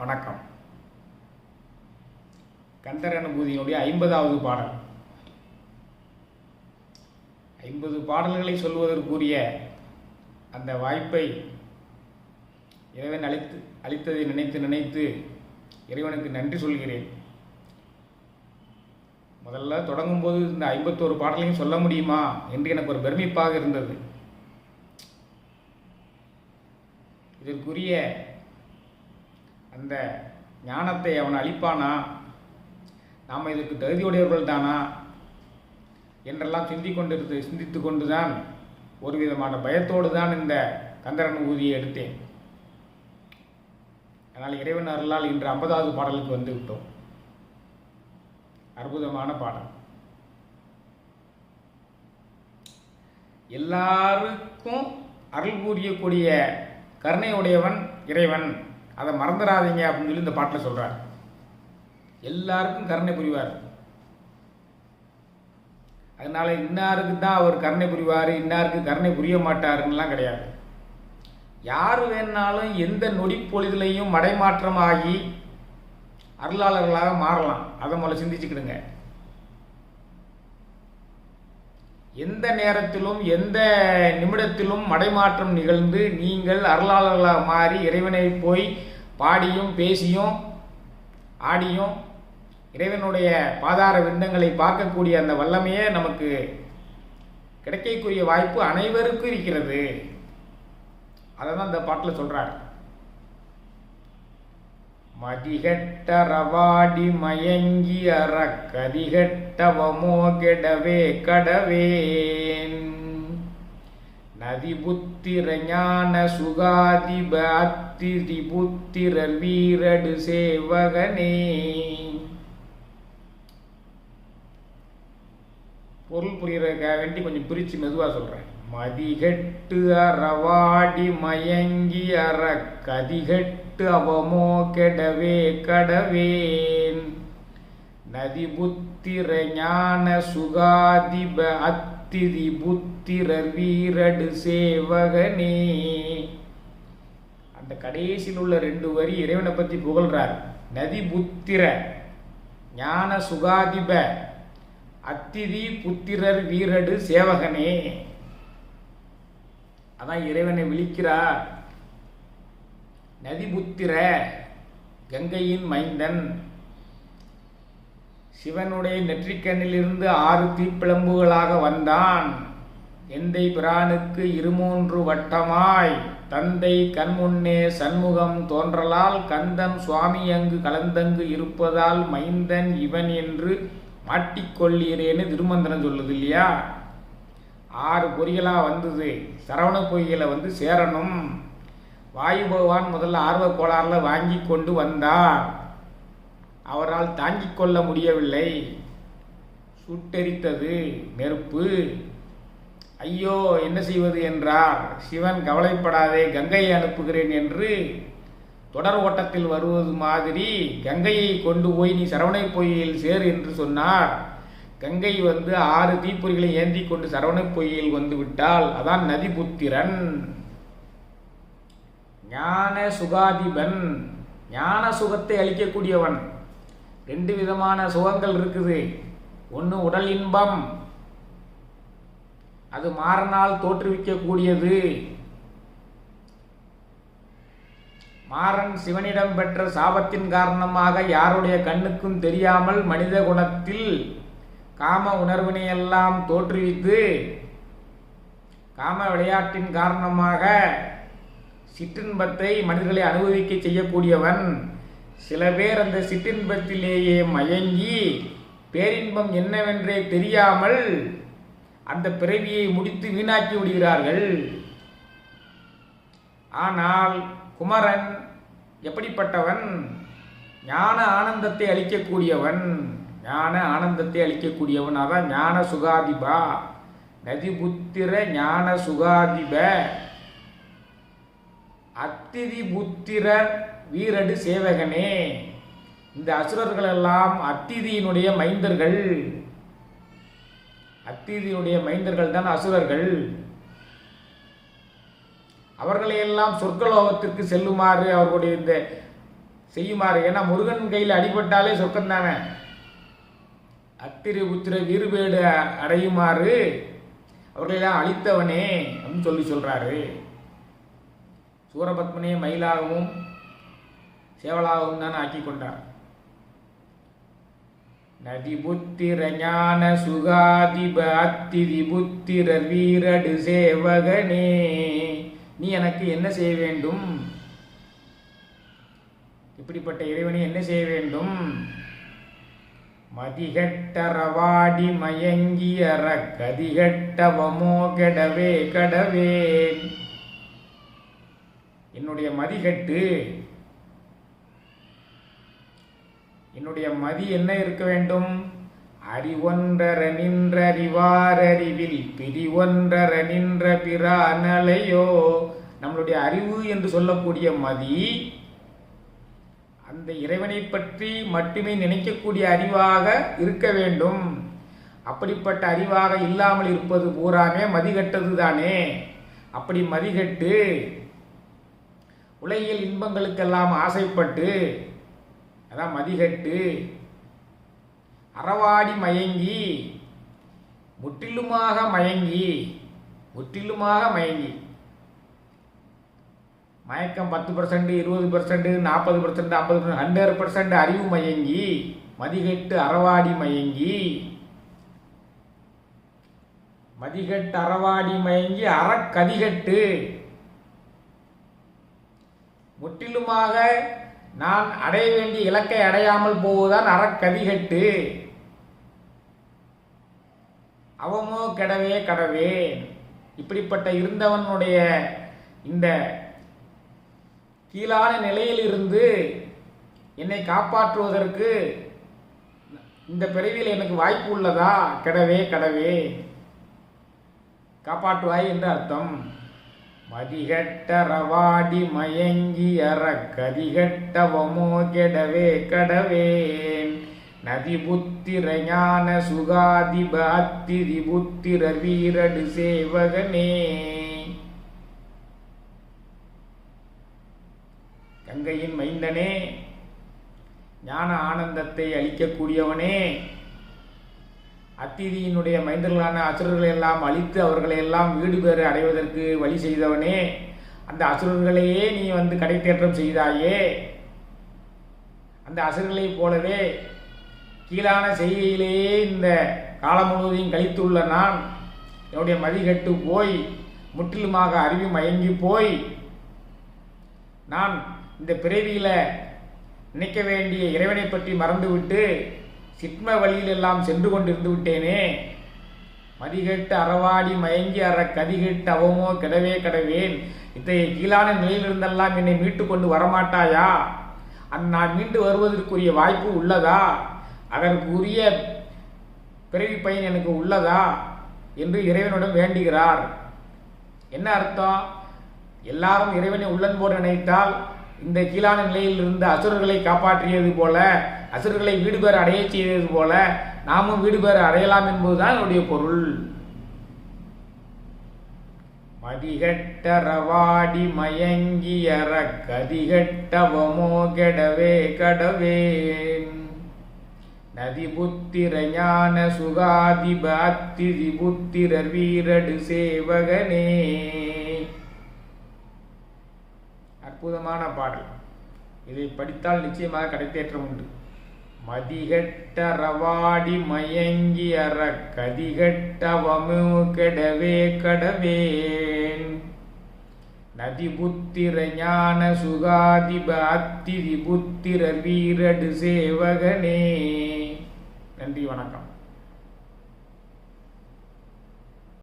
வணக்கம். கந்தர் அனுபூதியினுடைய ஐம்பதாவது பாடல். ஐம்பது பாடல்களை சொல்வதற்குரிய அந்த வாய்ப்பை இறைவன் அளித்து அளித்ததை நினைத்து நினைத்து இறைவனுக்கு நன்றி சொல்கிறேன். முதல்ல தொடங்கும்போது இந்த ஐம்பத்தோரு பாடலையும் சொல்ல முடியுமா என்று எனக்கு ஒரு பெருமிப்பாக இருந்தது. இதற்குரிய அந்த ஞானத்தை அவன் அளிப்பானா? நாம் இதற்கு தகுதியுடையவர்கள் தானா என்றெல்லாம் சிந்தி கொண்டிருந்து சிந்தித்து கொண்டுதான் ஒரு விதமான பயத்தோடு தான் இந்த கந்தரன் ஊதியை எடுத்தேன். அதனால் இறைவன் அருளால் இன்று ஐம்பதாவது பாடலுக்கு வந்து விட்டோம். அற்புதமான பாடல். எல்லாருக்கும் அருள் கூறியக்கூடிய கருணை உடையவன் இறைவன். அதை மறந்துடாதீங்க அப்படின்னு சொல்லி இந்த பாட்டில் சொல்கிறார் எல்லாருக்கும் கருணை புரிவார். அதனால இன்னாருக்கு தான் அவர் கருணை புரிவார் இன்னாருக்கு கருணை புரிய மாட்டாருன்னெலாம் கிடையாது. யார் வேணாலும் எந்த நொடிப்பொழுதுலையும் மடைமாற்றமாகி அருளாளர்களாக மாறலாம். அதை முதல்ல சிந்திச்சுக்கிடுங்க. எந்த நேரத்திலும் எந்த நிமிடத்திலும் மடைமாற்றம் நிகழ்ந்து நீங்கள் அருளாளர்களாக மாறி இறைவனை போய் பாடியும் பேசியும் ஆடியும் இறைவனுடைய பாதார விந்தங்களை பார்க்கக்கூடிய அந்த வல்லமையே நமக்கு கிடைக்கக்கூடிய வாய்ப்பு அனைவருக்கும் இருக்கிறது. அதை தான் இந்த பாட்டில் சொல்கிறாரு மதிகட்டரவாடி மயங்கி அறக்கதிகட்டவமோ கெடவே கடவேன். நதிபுத்திர ஞான சுகாதிப அத்திரிபுத்திர வீரடு சேவகனே. பொருள் புரியறதுக்காக வேண்டி கொஞ்சம் பிரித்து மெதுவாக சொல்கிறேன் மதிகட்டு அறவாடி மயங்கி அற கதிகட்டு அவமோ கெடவே கடவேன். நதி புத்திர ஞான சுகாதிப அத்திதி புத்திரர் வீரடு சேவகனே. அந்த கடைசியில் உள்ள ரெண்டு வரி இறைவனை பற்றி புகழ்றார். நதி புத்திர ஞான சுகாதிப அத்திதி புத்திரர் வீரடு சேவகனே. அதான் இறைவனை விழிக்கிறார். நதிபுத்திர கங்கையின் மைந்தன். சிவனுடைய நெற்றிக்கண்ணிலிருந்து ஆறு தீப்பிளம்புகளாக வந்தான். எந்தை பிரானுக்கு இருமூன்று வட்டமாய் தந்தை கண்முன்னே சண்முகம் தோன்றலால் கந்தன் சுவாமி அங்கு கலந்தங்கு இருப்பதால் மைந்தன் இவன் என்று மாட்டிக்கொள்ளீரேன்னு திருமந்திரம் சொல்லுது இல்லையா? ஆறு பொறிகளாக வந்தது. சரவண பொய்களை வந்து சேரணும். வாயு பகவான் முதல்ல ஆர்வ கோளாறில் வாங்கி கொண்டு வந்தார். அவரால் தாங்கிக் கொள்ள முடியவில்லை. சுட்டெரித்தது நெருப்பு. ஐயோ என்ன செய்வது என்றார். சிவன் கவலைப்படாதே கங்கையை அனுப்புகிறேன் என்று தொடர் ஓட்டத்தில் வருவது மாதிரி கங்கையை கொண்டு போய் நீ சரவணை பொய்யில் சேர் என்று சொன்னார். கங்கை வந்து ஆறு தீப்பொறிகளை ஏந்தி கொண்டு சரவண பொய்யில் வந்து விட்டால் அதான் நதிபுத்திரன். ஞான சுகாதிபன். ஞான சுகத்தை அளிக்கக்கூடியவன். ரெண்டு விதமான சுகங்கள் இருக்குது. ஒன்று உடல் இன்பம். அது மாறனால் தோற்றுவிக்கக்கூடியது. மாறன் சிவனிடம் பெற்ற சாபத்தின் காரணமாக யாருடைய கண்ணுக்கும் தெரியாமல் மனித குணத்தில் காம உணர்வினையெல்லாம் தோற்றுவித்து காம விளையாட்டின் காரணமாக சிற்றின்பத்தை மனிதர்களை அனுபவிக்க செய்யக்கூடியவன். சில பேர் அந்த சிற்றின்பத்திலேயே மயங்கி பேரின்பம் என்னவென்றே தெரியாமல் அந்த பிறவியை முடித்து வீணாக்கி விடுகிறார்கள். ஆனால் குமரன் எப்படிப்பட்டவன்? ஞான ஆனந்தத்தை அளிக்கக்கூடியவன். ஞான ஆனந்தத்தை அளிக்கக்கூடியவன். அதான் ஞான சுகாதிபா. நதிபுத்திர ஞான சுகாதிப. அத்திதி புத்திரர் வீரடு சேவகனே. இந்த அசுரர்கள் எல்லாம் அத்திதியினுடைய மைந்தர்கள். அத்திதியினுடைய மைந்தர்கள் தான் அசுரர்கள். அவர்களையெல்லாம் சொர்க்கலோகத்திற்கு செல்லுமாறு அவர்களுடைய இந்த செய்யுமாறு. ஏன்னா முருகன் கையில் அடிபட்டாலே சொர்க்கம் தானே அத்திரி புத்திர வீறுபேடு அடையுமாறு அவர்களெல்லாம் அழித்தவனே அப்படின்னு சொல்லி சொல்கிறாரு சூரபத்மனே மயிலாகவும் சேவலாகவும் தான் ஆக்கி கொண்டார். நதிபுத்திர ஞான சுகாதிப அத்திரி புத்திர வீரடு சேவகனே நீ எனக்கு என்ன செய்ய வேண்டும்? இப்படிப்பட்ட இறைவனை என்ன செய்ய வேண்டும்? மதிகட்டரவாடி மயங்கியற கதிகட்டவமோ கெடவே கடவேன் என்னுடைய மதிகட்டு என்னுடைய மதி என்ன இருக்க வேண்டும்? அறிவொன்றர நின்றறிவாரறிவில் பிரிவொன்றர நின்ற பிரானலையோ. நம்மளுடைய அறிவு என்று சொல்லக்கூடிய மதி அந்த இறைவனை பற்றி மட்டுமே நினைக்கக்கூடிய அறிவாக இருக்க வேண்டும். அப்படிப்பட்ட அறிவாக இல்லாமல் இருப்பது பூராமே மதிகட்டது தானே அப்படி மதிகட்டு உலகியல் இன்பங்களுக்கெல்லாம் ஆசைப்பட்டு அதான் மதிகட்டு அறவாடி மயங்கி முற்றிலுமாக மயங்கி முற்றிலுமாக மயங்கி. மயக்கம் பத்து பர்சன்ட் இருபது பர்சன்ட் நாற்பது பர்சன்ட் ஐம்பது பர்சன்ட் ஹண்ட்ரட் பர்சன்ட் அறிவு மயங்கி மதிகட்டு அறவாடி மயங்கி மதிகட்டு அறவாடி மயங்கி அறக்கதிகட்டு முற்றிலுமாக நான் அடைய வேண்டிய இலக்கை அடையாமல் போவதுதான் அறக்கதிகட்டு. அவமோ கெடவே கடவே இப்படிப்பட்ட இருந்தவனுடைய இந்த கீழான நிலையிலிருந்து என்னை காப்பாற்றுவதற்கு இந்த பிறவியில் எனக்கு வாய்ப்பு உள்ளதா? கடவே கடவே. காப்பாற்றுவாய் என்று அர்த்தம். மதிகட்டரவாடி மயங்கி அற கதிகட்டவமோ கெடவே கடவேன் நதி புத்திர ஞான சுகாதிப அத்திரி புத்திர வீரடு சேவகனே. கங்கையின் மைந்தனே ஞான ஆனந்தத்தை அளிக்கக்கூடியவனே. அத்திதியினுடைய மைந்தர்களான அசுரர்களை எல்லாம் அழித்து அவர்களை எல்லாம் வீடு பேறு அடைவதற்கு வழி செய்தவனே. அந்த அசுரர்களையே நீ வந்து கடை தேற்றம் செய்தாயே. அந்த அசுரர்களைப் போலவே கீழான செய்கையிலேயே இந்த காலம் முழுவதையும் கழித்துள்ள நான் என்னுடைய மதிகட்டு போய் முற்றிலுமாக அறிவி மயங்கி போய் நான் இந்த பிறவியில் நினைக்க வேண்டிய இறைவனை பற்றி மறந்துவிட்டு சித்ம வழியில் எல்லாம் சென்று கொண்டிருந்து விட்டேனே. மதிகெட்டு அறவாடி மயங்கி அற கதிகெட்டு அவமோ கிடவே கிடவேன். இத்தகைய கீழான நிலையிலிருந்தெல்லாம் என்னை மீட்டு கொண்டு வரமாட்டாயா? அந் நான் மீண்டு வருவதற்குரிய வாய்ப்பு உள்ளதா? அதற்குரிய பிறவி பயன் எனக்கு உள்ளதா? என்று இறைவனிடம் வேண்டுகிறார். என்ன அர்த்தம்? எல்லாரும் இறைவனை உள்ளன்போடு நினைத்தால் இந்த கீழான நிலையில் இருந்த அசுரர்களை காப்பாற்றியது போல அசுரர்களை வீடு பேர் அடைய செய்தது போல நாமும் வீடு பேர் அடையலாம் என்பதுதான் என்னுடைய பொருள். மதிகட்டரவாடி மயங்கியற கதிகட்டவமோ கெடவே கடவேன். நதி புத்திர ஞான சுகாதிப அத்திரி புத்திரர் வீரடு சேவகனே. அற்புதமான பாடல். இதை படித்தால் நிச்சயமாக கடைத்தேற்றம் உண்டு. மதிகட்டரவாடி மயங்கி அற கதிகட்டவமு கெடவே கடவேன். நதி புத்திர ஞான சுகாதிப அத்திரி புத்திர வீரடு சேவகனே. நன்றி வணக்கம்.